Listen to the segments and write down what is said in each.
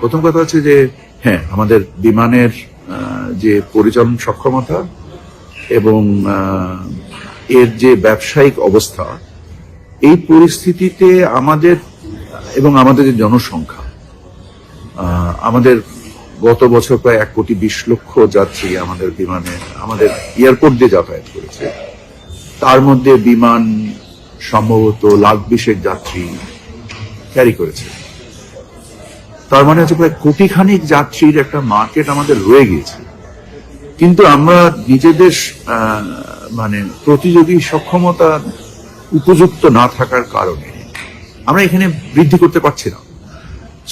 প্রথম কথা হচ্ছে যে হ্যাঁ আমাদের বিমানের যে পরিচালন সক্ষমতা এবং এর যে ব্যবসায়িক অবস্থা, এই পরিস্থিতিতে আমাদের এবং আমাদের যে জনসংখ্যা আমাদের গত বছর প্রায় এক কোটি বিশ লক্ষ যাত্রী আমাদের বিমানে, আমাদের এয়ারপোর্ট দিয়ে যাতায়াত করেছে। তার মধ্যে বিমান সম্ভবত লাখ বিশেক যাত্রী ক্যারি করেছে। তার মানে হচ্ছে প্রায় কোটিখানিক যাত্রীর একটা মার্কেট আমাদের রয়ে গিয়েছে। কিন্তু আমরা নিজেদের মানে প্রতিযোগী সক্ষমতা উপযুক্ত না থাকার কারণে আমরা এখানে বৃদ্ধি করতে পারছি না।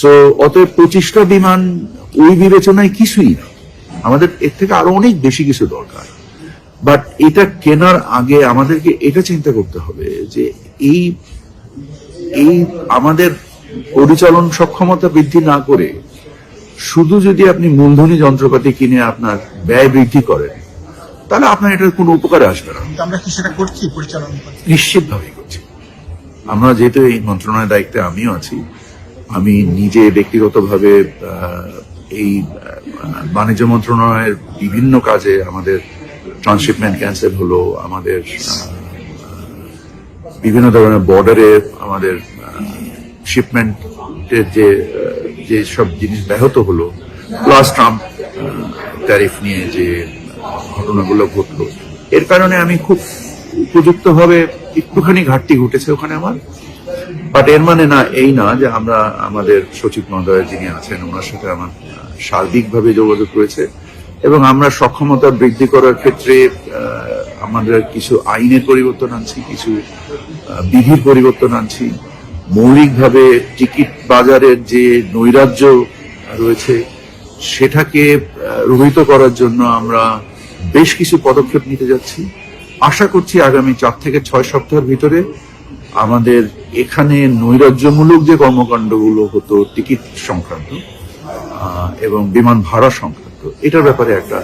সো অতএব পঁচিশটা বিমান ওই বিবেচনায় কিছুই না। আমাদের এর থেকে আরও অনেক বেশি কিছু দরকার। বাট এটা কেনার আগে আমাদেরকে এটা চিন্তা করতে হবে যে এই এই আমাদের পরিচালন সক্ষমতা বৃদ্ধি না করে শুধু যদি আপনি মূলধনী যন্ত্রপাতি কিনে আপনার ব্যয় বৃদ্ধি করেন তাহলে আপনার এটার কোনো উপকারে আসবে না। আমরা কি সেটা করছি পরিচালনা নিশ্চিতভাবেই করছি। আমরা যেহেতু এই মন্ত্রণালয়ের দায়িত্বে আমিও আছি আমি নিজে ব্যক্তিগতভাবে এই বাণিজ্য মন্ত্রণালয়ের বিভিন্ন কাজে আমাদের ট্রান্সশিপমেন্ট ক্যান্সেল হলো আমাদের বিভিন্ন ধরনের বর্ডারে আমাদের শিপমেন্টের যে যে সব জিনিস ব্যাহত হলো প্লাস ট্রাম্প ট্যারিফ নিয়ে যে ঘটনাগুলো ঘটলো, এর কারণে আমি খুব উপযুক্তভাবে একটুখানি ঘাটতি ঘটেছে ওখানে আমার। বাট এর মানে না, এই না যে আমরা আমাদের সচিব মহোদয় যিনি আছেন, ওনার সাথে আমার সার্বিকভাবে যোগাযোগ রয়েছে। এবং আমরা সক্ষমতা বৃদ্ধি করার ক্ষেত্রে আমাদের কিছু আইনের পরিবর্তন আনছি, কিছু বিধির পরিবর্তন আনছি। মৌলিকভাবে টিকিট বাজারের যে নৈরাজ্য রয়েছে, সেটাকে রহিত করার জন্য আমরা বেশ কিছু পদক্ষেপ নিতে যাচ্ছি। আশা করছি আগামী চার থেকে ছয় সপ্তাহের ভিতরে আমাদের এখানে নৈরাজ্যমূলক যে কর্মকাণ্ডগুলো হতো, টিকিট সংক্রান্ত এবং বিমান ভাড়া সংক্রান্ত, এটার ব্যাপারে একটা